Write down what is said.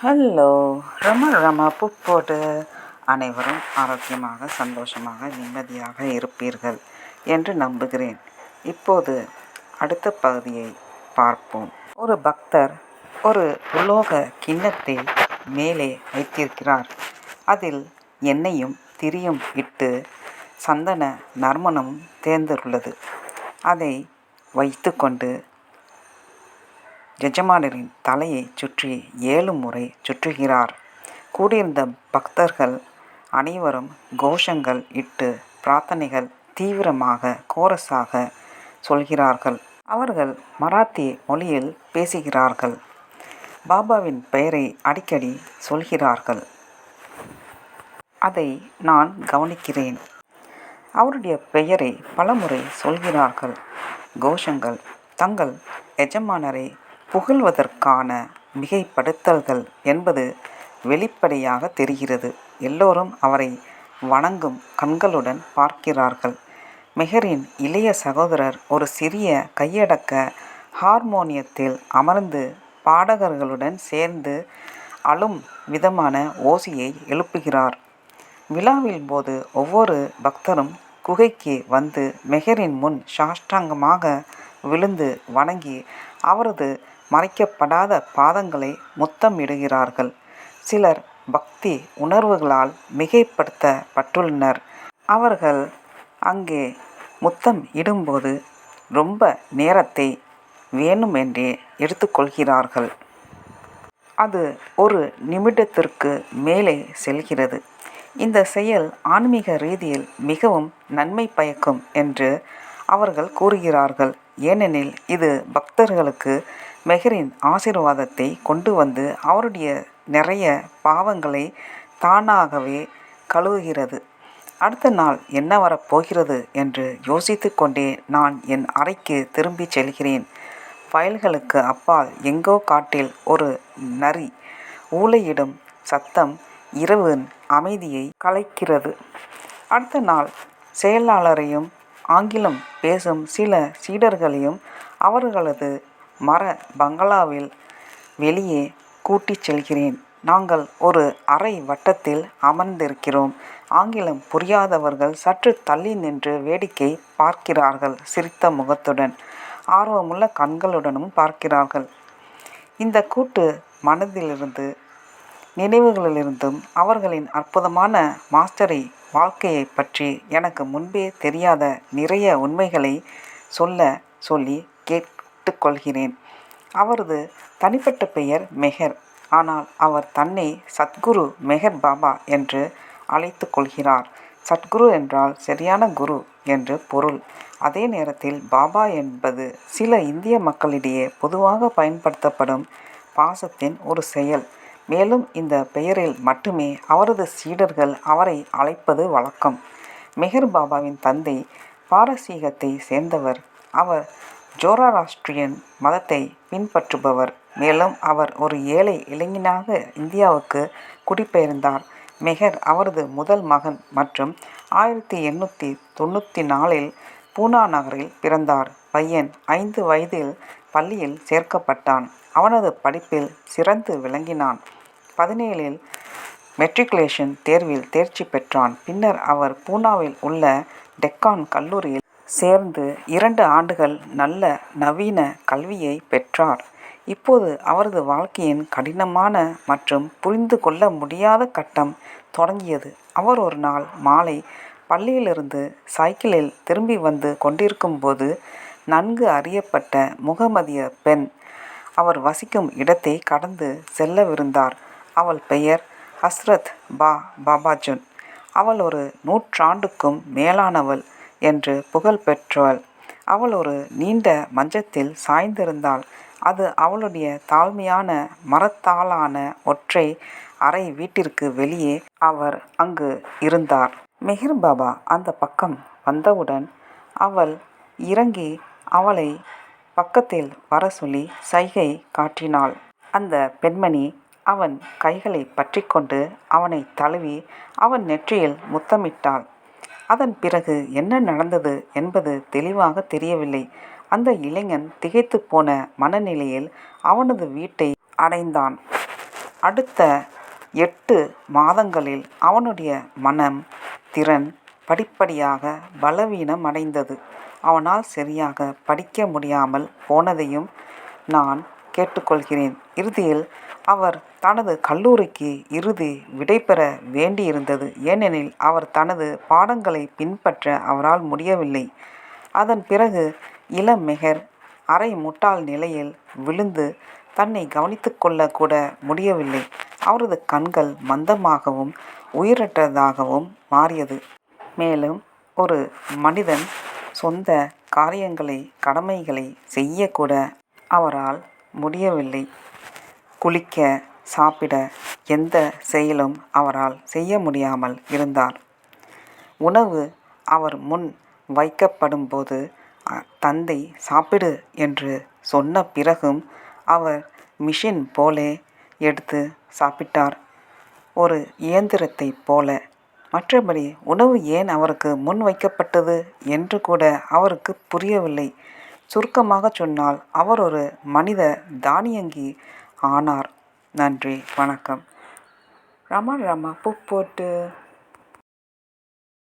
Hello ரம ரம புப்போடு அனைவரும் ஆரோக்கியமாக சந்தோஷமாக நிம்மதியாக இருப்பீர்கள் என்று நம்புகிறேன். இப்போது அடுத்த பகுதியை பார்ப்போம். ஒரு பக்தர் ஒரு உலோக கிண்ணத்தை மேலே வைத்திருக்கிறார். அதில் எண்ணெயும் திரியும் இட்டு சந்தன நறுமணம் தேர்ந்துள்ளது. அதை வைத்துக்கொண்டு எஜமானரின் தலையை சுற்றி ஏழு முறை சுற்றுகிறார். கூடியிருந்த பக்தர்கள் அனைவரும் கோஷங்கள் இட்டு பிரார்த்தனைகள் தீவிரமாக கோரஸாக சொல்கிறார்கள். அவர்கள் மராத்தி மொழியில் பேசுகிறார்கள். பாபாவின் பெயரை அடிக்கடி சொல்கிறார்கள். அதை நான் கவனிக்கிறேன். அவருடைய பெயரை பலமுறை சொல்கிறார்கள். கோஷங்கள் தங்கள் எஜமானரை புகழ்வதற்கான மிகைப்படுத்தல்கள் என்பது வெளிப்படையாக தெரிகிறது. எல்லோரும் அவரை வணங்கும் கண்களுடன் பார்க்கிறார்கள். மெஹரின் இளைய சகோதரர் ஒரு சிறிய கையடக்க ஹார்மோனியத்தில் அமர்ந்து பாடகர்களுடன் சேர்ந்து அழும் விதமான ஓசையை எழுப்புகிறார். விழாவின் போது ஒவ்வொரு பக்தரும் குகைக்கு வந்து மெஹரின் முன் சாஷ்டாங்கமாக விழுந்து வணங்கி அவரது மறைக்கப்படாத பாதங்களை முத்தமிடுகிறார்கள். சிலர் பக்தி உணர்வுகளால் மிகைப்படுத்தப்பட்டுள்ளனர். அவர்கள் அங்கே முத்தம் இடும்போது ரொம்ப நேரத்தை வேணுமென்றே எடுத்துக்கொள்கிறார்கள். அது ஒரு நிமிடத்திற்கு மேலே செல்கிறது. இந்த செயல் ஆன்மீக ரீதியில் மிகவும் நன்மை பயக்கும் என்று அவர்கள் கூறுகிறார்கள். ஏனெனில் இது பக்தர்களுக்கு மெஹரின் ஆசீர்வாதத்தை கொண்டு வந்து அவருடைய நிறைய பாவங்களை தானாகவே கழுவுகிறது. அடுத்த நாள் என்ன வரப்போகிறது என்று யோசித்து கொண்டே நான் என் அறைக்கு திரும்பிச் செல்கிறேன். வயல்களுக்கு அப்பால் எங்கோ காட்டில் ஒரு நரி ஊளையிடும் சத்தம் இரவின் அமைதியை கலைக்கிறது. அடுத்த நாள் செயலாளரையும் ஆங்கிலம் பேசும் சில சீடர்களையும் அவர்களது மர பங்களாவில் வெளியே கூட்டிச் செல்கிறேன். நாங்கள் ஒரு அறை வட்டத்தில் அமர்ந்திருக்கிறோம். ஆங்கிலம் புரியாதவர்கள் சற்று தள்ளி நின்று வேடிக்கை பார்க்கிறார்கள் சிரித்த முகத்துடன். ஆர்வமுள்ள கண்களுடனும் பார்க்கிறார்கள். இந்த கூட்டு மனதிலிருந்து நினைவுகளிலிருந்தும் அவர்களின் அற்புதமான மாஸ்டரை வாழ்க்கையை பற்றி எனக்கு முன்பே தெரியாத நிறைய உண்மைகளை சொல்ல சொல்லி கேட்டுக்கொள்கிறேன் அவரது தனிப்பட்ட பெயர் மெஹர். ஆனால் அவர் தன்னை சத்குரு மெஹர் பாபா என்று அழைத்து கொள்கிறார். சத்குரு என்றால் சரியான குரு என்று பொருள். அதே நேரத்தில் பாபா என்பது சில இந்திய மக்களிடையே பொதுவாக பயன்படுத்தப்படும் பாசத்தின் ஒரு செயல். மேலும் இந்த பெயரில் மட்டுமே அவரது சீடர்கள் அவரை அழைப்பது வழக்கம். மெஹர் பாபாவின் தந்தை பாரசீகத்தை சேர்ந்தவர். அவர் ஜோராராஷ்டிரியன் மதத்தை பின்பற்றுபவர். மேலும் அவர் ஒரு ஏழை இளைஞனாக இந்தியாவுக்கு குடிபெயர்ந்தார். மெஹர் அவரது முதல் மகன் மற்றும் ஆயிரத்தி எண்ணூற்றி தொண்ணூற்றி நாலில் பூனா நகரில் பிறந்தார். பையன் ஐந்து வயதில் பள்ளியில் சேர்க்கப்பட்டான். அவனது படிப்பில் சிறந்து விளங்கினான். பதினேழில் மெட்ரிகுலேஷன் தேர்வில் தேர்ச்சி பெற்றான். பின்னர் அவர் பூனாவில் உள்ள டெக்கான் கல்லூரியில் சேர்ந்து இரண்டு ஆண்டுகள் நல்ல நவீன கல்வியை பெற்றார். இப்போது அவரது வாழ்க்கையின் கடினமான மற்றும் புரிந்து கொள்ள முடியாத கட்டம் தொடங்கியது. அவர் ஒரு நாள் மாலை பள்ளியிலிருந்து சைக்கிளில் திரும்பி வந்து கொண்டிருக்கும்போது நன்கு அறியப்பட்ட முகமதிய பெண் அவர் வசிக்கும் இடத்தை கடந்து செல்லவிருந்தார். அவள் பெயர் ஹஸ்ரத் பா பாபாஜுன். அவள் ஒரு நூற்றாண்டுக்கும் மேலானவள். என்று புகழ் பெற்றவள் அவள் ஒரு நீண்ட மஞ்சத்தில் சாய்ந்திருந்தாள். அது அவளுடைய தாழ்மையான மரத்தாலான ஒற்றை அறை வீட்டிற்கு வெளியே அவர் அங்கு இருந்தார். மெஹர் பாபா அந்த பக்கம் வந்தவுடன் அவள் இறங்கி அவளை பக்கத்தில் வர சொல்லி சைகை காட்டினாள். அந்த பெண்மணி அவன் கைகளை பற்றிக்கொண்டு அவனை தழுவி அவன் நெற்றியில் முத்தமிட்டாள். அதன் பிறகு என்ன நடந்தது என்பது தெளிவாக தெரியவில்லை. அந்த இளைஞன் திகைத்து போன மனநிலையில் அவனது வீட்டை அடைந்தான். அடுத்த எட்டு மாதங்களில் அவனுடைய மனம் திறன் படிப்படியாக பலவீனம் அடைந்தது அவனால் சரியாக படிக்க முடியாமல் போனதையும் நான் கேட்டுக்கொள்கிறேன். இறுதியில் அவர் தனது கல்லூரிக்கு இறுதி விடைபெற வேண்டியிருந்தது. ஏனெனில் அவர் தனது பாடங்களை பின்பற்ற அவரால் முடியவில்லை. அதன் பிறகு இளம் மெஹர் அரை முட்டாள் நிலையில் விழுந்து தன்னை கவனித்துக்கொள்ள கூட முடியவில்லை. அவரது கண்கள் மந்தமாகவும் உயிரற்றதாகவும் மாறியது. மேலும் ஒரு மனிதன் சொந்த காரியங்களை கடமைகளை செய்யக்கூட அவரால் முடியவில்லை. குளிக்க சாப்பிட எந்த செயலும் அவரால் செய்ய முடியாமல் இருந்தார். உணவு அவர் முன் வைக்கப்படும்போது தந்தை சாப்பிடு என்று சொன்ன பிறகும் அவர் மிஷின் போலே எடுத்து சாப்பிட்டார் ஒரு இயந்திரத்தைப் போல. மற்றபடி உணவு ஏன் அவருக்கு முன் வைக்கப்பட்டது என்று கூட அவருக்கு புரியவில்லை. சுருக்கமாகச் சொன்னால் அவர் ஒரு மனித தானியங்கி ஆனார். நன்றி வணக்கம். ரமா ரமா பூ போட்டு